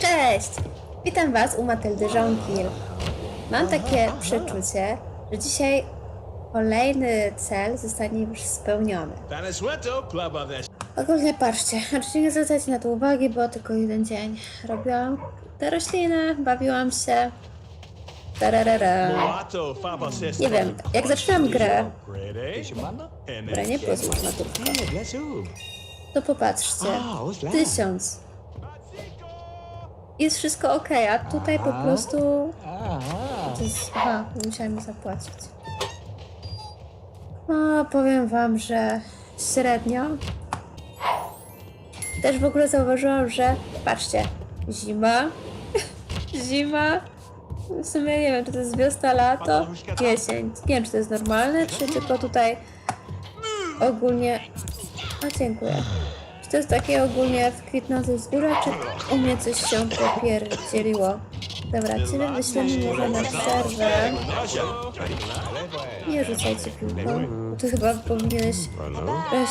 Cześć! Witam Was u Matyldy Żonkil. Mam takie przeczucie, że dzisiaj kolejny cel zostanie już spełniony. Ogólnie patrzcie, oczywiście nie zwracajcie na to uwagi, bo tylko jeden dzień robiłam te rośliny, bawiłam się. Tararara. Nie wiem, jak zaczynam grę, Grade A. grę nie pozwól bless you. to popatrzcie, A, ośla. tysiąc. Jest wszystko ok, a tutaj po prostu. To jest, aha, musiałem zapłacić. No, powiem wam, że średnio. Też w ogóle zauważyłam, że patrzcie, zima, zima, w sumie nie wiem, czy to jest wiosna, lato, jesień. Nie wiem, czy to jest normalne, czy tylko tutaj ogólnie... A, dziękuję. Czy to jest takie ogólnie w kwitnącej wzgórze, czy u mnie coś się popierdzieliło? Dobra, ciebie wyślemy może na przerwę. Nie rzucajcie piłką. Ty chyba powinieneś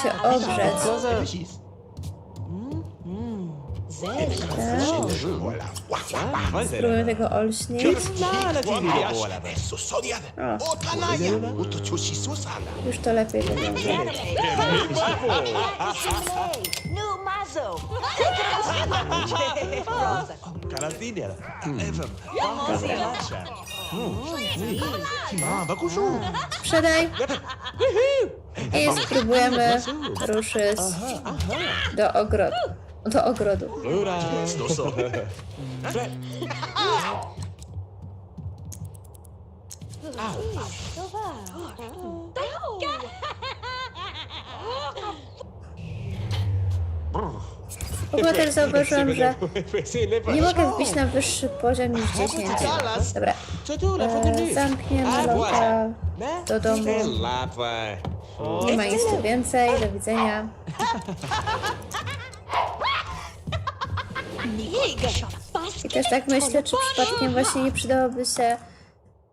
się ogrzeć. Spróbuję tego olśnić. O, już to lepiej wygląda. Sprzedaj i spróbujemy ruszyć do ogrodu. Do ogrodu. W ogóle też zauważyłam, że nie mogę wbić na wyższy poziom niż 10. Dobra, e, zamkniemy loka do domu. Nie ma nic tu więcej, do widzenia. I też tak myślę, czy przypadkiem właśnie nie przydałoby się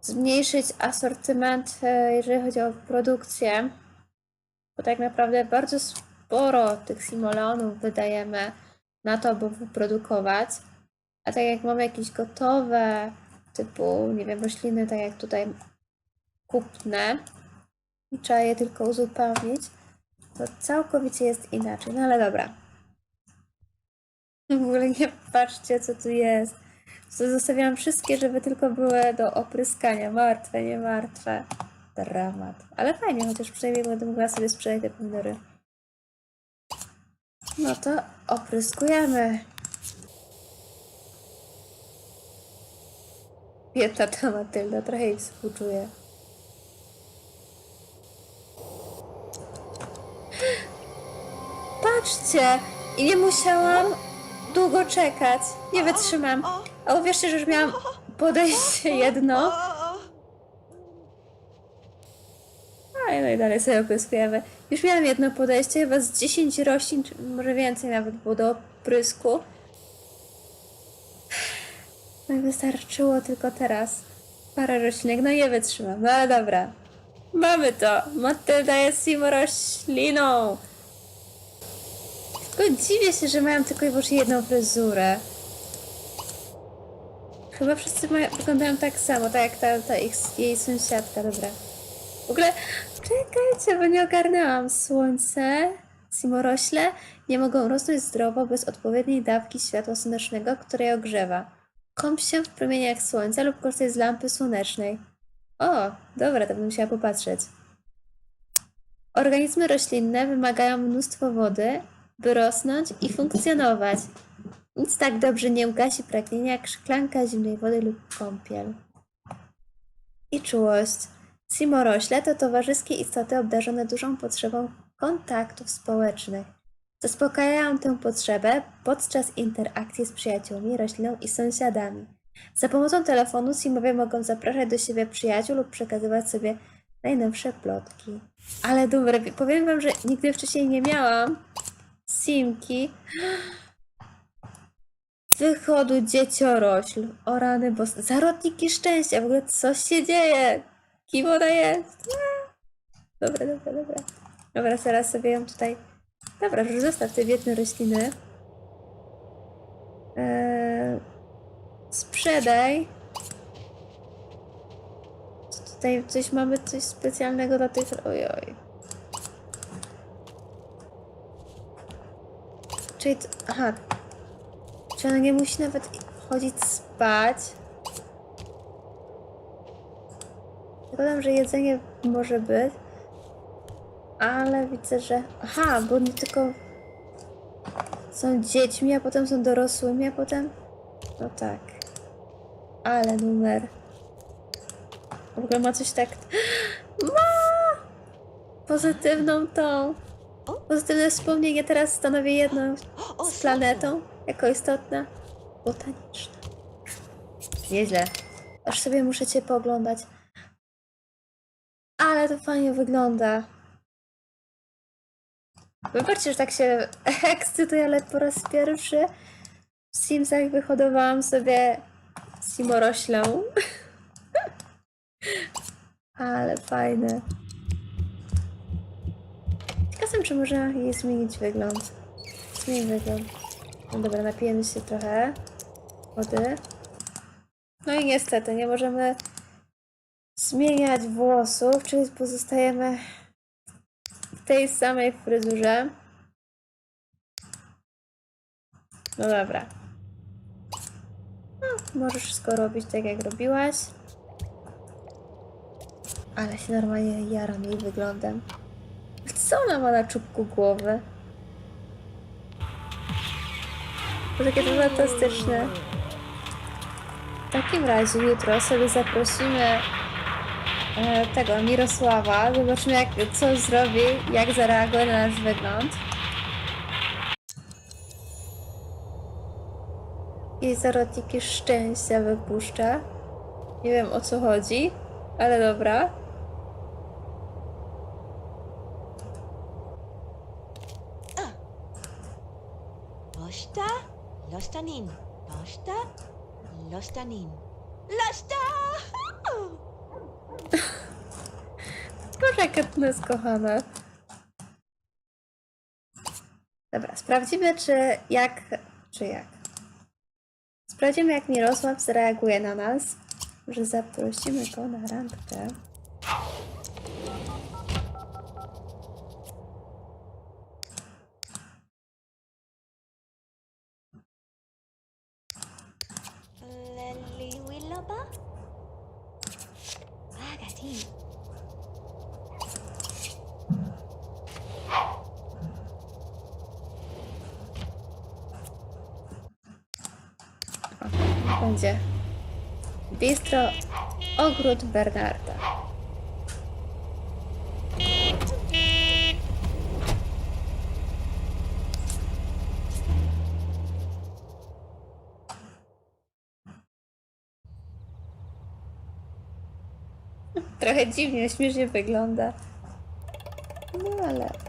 zmniejszyć asortyment, e, jeżeli chodzi o produkcję. Bo tak naprawdę bardzo sporo tych simoleonów wydajemy na to, by wyprodukować. A tak jak mamy jakieś gotowe, typu, nie wiem, rośliny, tak jak tutaj kupne, i trzeba je tylko uzupełnić, to całkowicie jest inaczej. No ale dobra. W ogóle nie patrzcie, co tu jest. To Zostawiałam wszystkie, żeby tylko były do opryskania. Martwe, nie martwe. Dramat. Ale fajnie, chociaż przynajmniej będę mogła sobie sprzedać te pomidory. No to opryskujemy. Biedna ta Matylda, trochę jej współczuję. Patrzcie! I nie musiałam długo czekać. Nie wytrzymam. A uwierzcie, że już miałam podejście jedno. A no i dalej sobie opryskujemy. Już miałam jedno podejście, chyba z 10 roślin, czy może więcej nawet było do oprysku. No i wystarczyło tylko teraz parę roślinek. No nie wytrzymam, no ale dobra. Mamy to. Matylda jest sim rośliną. Tylko dziwię się, że mają tylko i wyłącznie jedną fryzurę. Chyba wszyscy mają, wyglądają tak samo, tak jak ta, ta ich, jej sąsiadka, dobra. W ogóle, czekajcie, bo nie ogarnęłam. Słońce, simorośle nie mogą rosnąć zdrowo bez odpowiedniej dawki światła słonecznego, które je ogrzewa. Kąp się w promieniach słońca lub korzystaj z lampy słonecznej. O, dobra, to będę musiała popatrzeć. Organizmy roślinne wymagają mnóstwo wody, by rosnąć i funkcjonować. Nic tak dobrze nie ugasi pragnienia jak szklanka zimnej wody lub kąpiel. I czułość. Simorośle to towarzyskie istoty obdarzone dużą potrzebą kontaktów społecznych. Zaspokajają tę potrzebę podczas interakcji z przyjaciółmi, rośliną i sąsiadami. Za pomocą telefonu simowie mogą zapraszać do siebie przyjaciół lub przekazywać sobie najnowsze plotki. Ale dobre, powiem wam, że nigdy wcześniej nie miałam simki wychodu dzieciorośl. O rany bos... Zarodniki szczęścia. W ogóle coś się dzieje. Kim ona jest? Dobra, dobra, dobra. Dobra, teraz sobie ją tutaj... Dobra, już zostaw te biedne rośliny. Eee, Sprzedaj. Tutaj coś mamy, coś specjalnego dla tej... Ojoj. Czyli... To, aha. Czy ona nie musi nawet chodzić spać? Zakładam, że jedzenie może być. Ale widzę, że... Aha, bo nie tylko są dziećmi, a potem są dorosłymi, a potem... No tak. Ale numer. W ogóle ma coś tak... Ma! Pozytywną tą... Pozytywne wspomnienie teraz stanowi jedno z planetą jako istotna. Botaniczna. Nieźle. Aż sobie muszę cię pooglądać. Ale to fajnie wygląda. Wybaczcie, że tak się ekscytuję, ale po raz pierwszy w Simsach wyhodowałam sobie Simoroślę. ale fajne. Czasem, czy można jej zmienić wygląd? Wygląd. No dobra, napijemy się trochę wody. No i niestety, nie możemy zmieniać włosów, czyli pozostajemy w tej samej fryzurze. No dobra. No, możesz wszystko robić tak, jak robiłaś. Ale się normalnie jaram jej wyglądem. Co ona ma na czubku głowy? To takie to fantastyczne. W takim razie jutro sobie zaprosimy e, tego Mirosława. Zobaczymy, jak, co zrobi, jak zareaguje na nasz wygląd. I zarodniki szczęścia wypuszcza. Nie wiem o co chodzi, ale dobra. Losta, Lostanin, Losta, Lostanin, Losta! Boże, jaka to jest kochana. Dobra, sprawdzimy, czy jak. Czy jak. Sprawdzimy, jak Mirosław zareaguje na nas. Że zaprosimy go na randkę. Będzie. Bistro Ogród Bernarda. Trochę dziwnie, śmiesznie wygląda. No ale.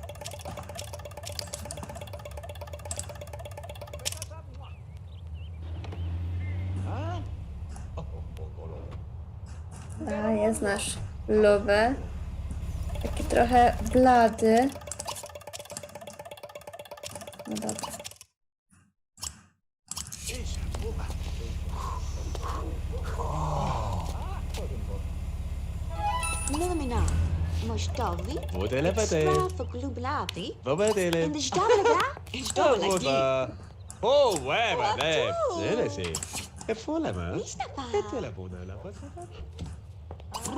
A, jest nasz luby. Taki trochę blady. No dobra. C'est. C'est fou, là, man. Misnapa. C'est la bonne,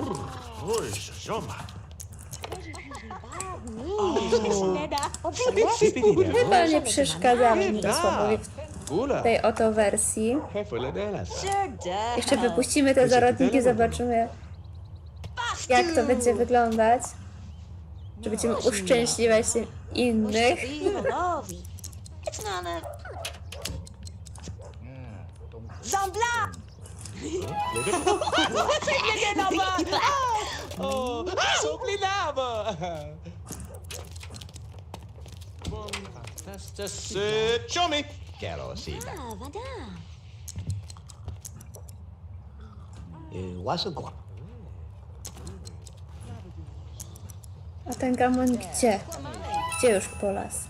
Oh, c'est joma. Chyba nie przeszkadzamy Mirosławowi w Oula. tej oto wersji. Jeszcze wypuścimy te zarodniki, zobaczymy jak to będzie wyglądać. Że będziemy uszczęśliwiać się innych. Lovi. It's not a. Zambla! Oh. Bon, c'est chummy. Kerosina. Madame. Łasogła. A ten gamon gdzie? Gdzie już po las?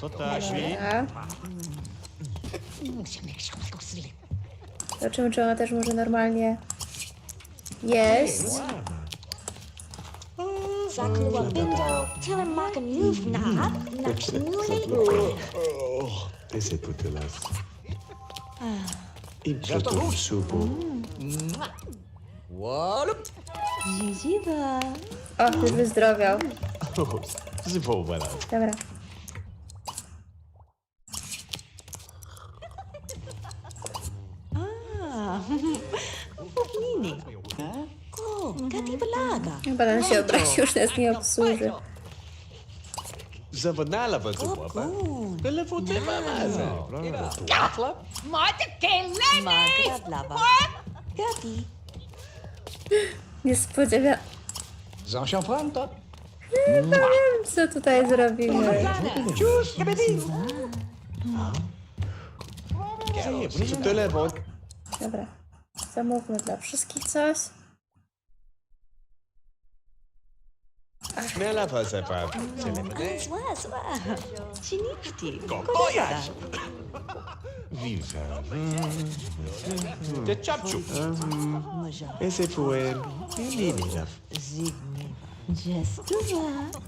To taśmi. A. Zobaczymy, czy ona też może normalnie jeść. Zakluwa bindo. Tell him move na. Na knuli. Ese putelas. I przetów supu. Wallop. Ziziba. O, już wyzdrowiał. Dobra. Ah. Nini. Oh, kati balaga. Chyba ten się obraził, już nas nie obsłuży. Zawodnala was zwolwa. Tyle putelas. Wafla. Magra blava. Kati. Nie spodziewa... Zansian Franta. Nie wiem, co tutaj zrobimy. Tyle wod. Dobra. Zamówmy dla wszystkich coś. Nela was epa. Zła, zła. Chinifti. Kokojaś. Wilka. De czapciu. Może. Just that.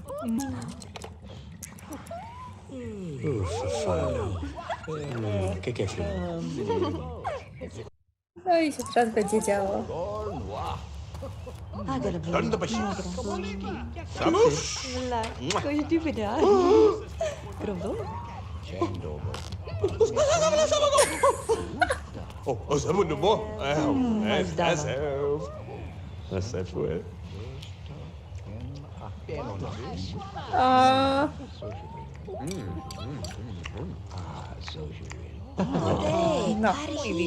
Ufa, fala. O que, que é filho? No se się teraz będzie działo. Agora vou. Anda baixinho. Vamos lá. Coisa de verdade. Pronto? O, o, o, o, oh, o, o, o, o, o, o, o, o, o, o,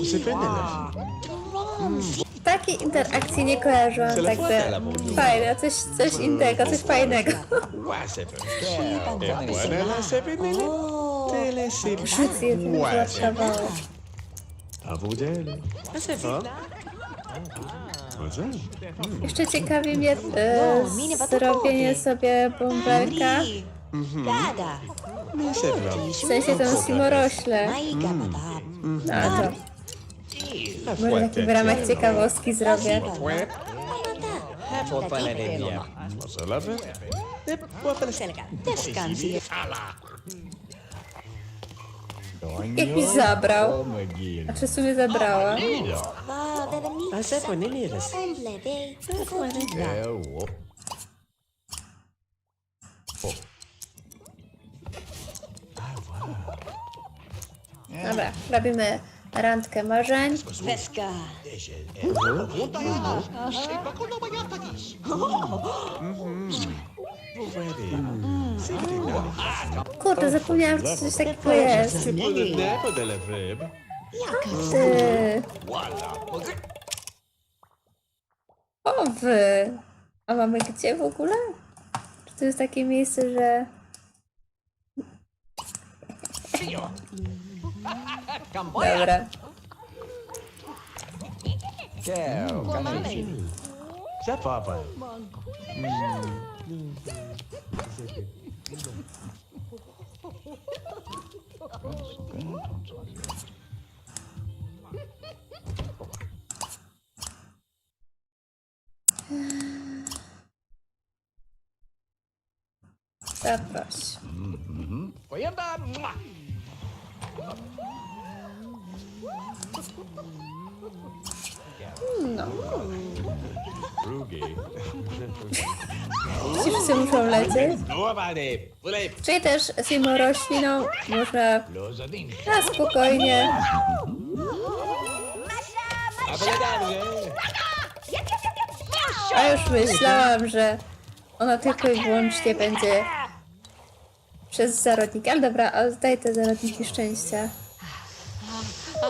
Você penela. takiej interakcji nie kojarzyłam, tak by fajne, coś, coś innego, coś fajnego. Vrai. Et voilà la Cosa? Jeszcze ciekawi mnie e, zrobienie sobie bąbelka. Dada. Mais c'est vrai. w sensie tą simorośle. No a to, może taki w ramach ciekawostki zrobię. Faut pas Jak mi zabrał? Omegil. A czy w sumie zabrała? Ninilas. Semble dei. Ewo. Dobra, robimy randkę marzeń. Pesca. Kurde, zapomniałam, że coś takiego jest. Ty. O wy. A mamy gdzie w ogóle? Czy to jest takie miejsce, że... Dobra. Shut the. É Até a próxima. Foi andar. No. Rugi. Wszyscy muszą lecieć. No. Czyli też z rośliną można Losadin. na spokojnie. A już myślałam, że ona tylko i wyłącznie będzie przez zarodniki. Ale dobra, a daj te zarodniki szczęścia. A,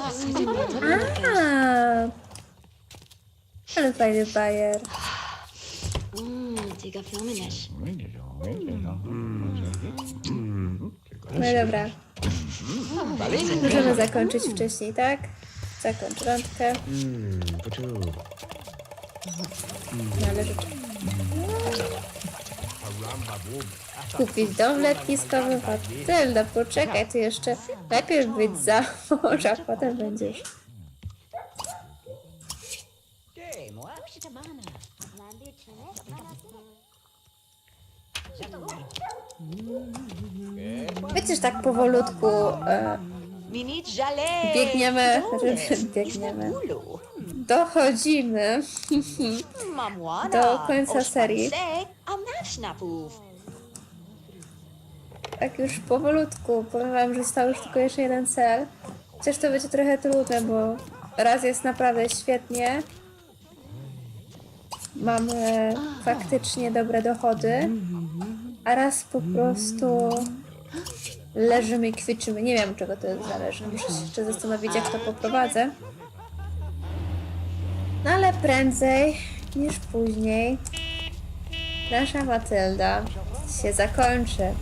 ale fajny bajer. Mmm, diga flamines. No i dobra. Możemy zakończyć wcześniej, tak? Zakończ randkę. Należy. Kupić dom letniskowy. Matylda, poczekaj, ty jeszcze najpierw być za morza, potem będziesz. Wiecie, tak powolutku e, biegniemy, biegniemy. Dochodzimy. Do końca serii. Tak już powolutku. Powiem wam, że został już tylko jeszcze jeden cel. Chociaż to będzie trochę trudne, bo raz jest naprawdę świetnie. Mamy faktycznie dobre dochody, a raz po prostu leżymy i kwiczymy. Nie wiem, czego to zależy. Muszę się jeszcze zastanowić, jak to poprowadzę. No ale prędzej niż później nasza Matylda się zakończy.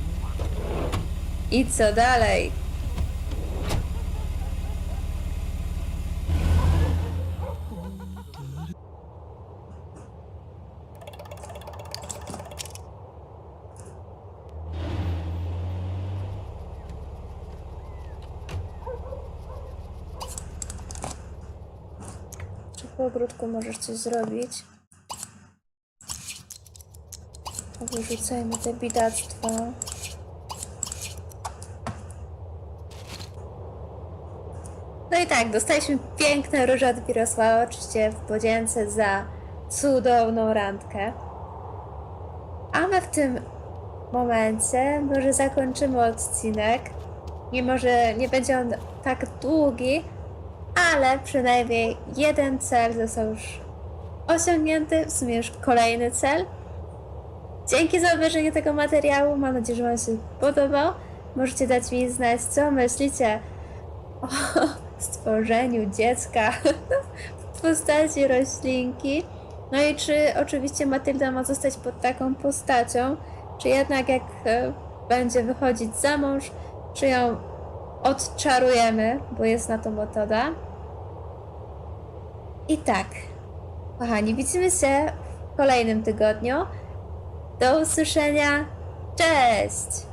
I co dalej? Czy po ogródku możesz coś zrobić? Wyrzucajmy te bidactwa. No i tak, dostaliśmy piękne róże od Wirosława, oczywiście w podzięce za cudowną randkę. A my w tym momencie może zakończymy odcinek. Mimo, że nie będzie on tak długi, ale przynajmniej jeden cel został już osiągnięty, w sumie już kolejny cel. Dzięki za obejrzenie tego materiału. Mam nadzieję, że Wam się podobał. Możecie dać mi znać, co myślicie o stworzeniu dziecka w postaci roślinki. No i czy oczywiście Matylda ma zostać pod taką postacią, czy jednak jak e, będzie wychodzić za mąż, czy ją odczarujemy, bo jest na to metoda. I tak, kochani, widzimy się w kolejnym tygodniu. Do usłyszenia. Cześć!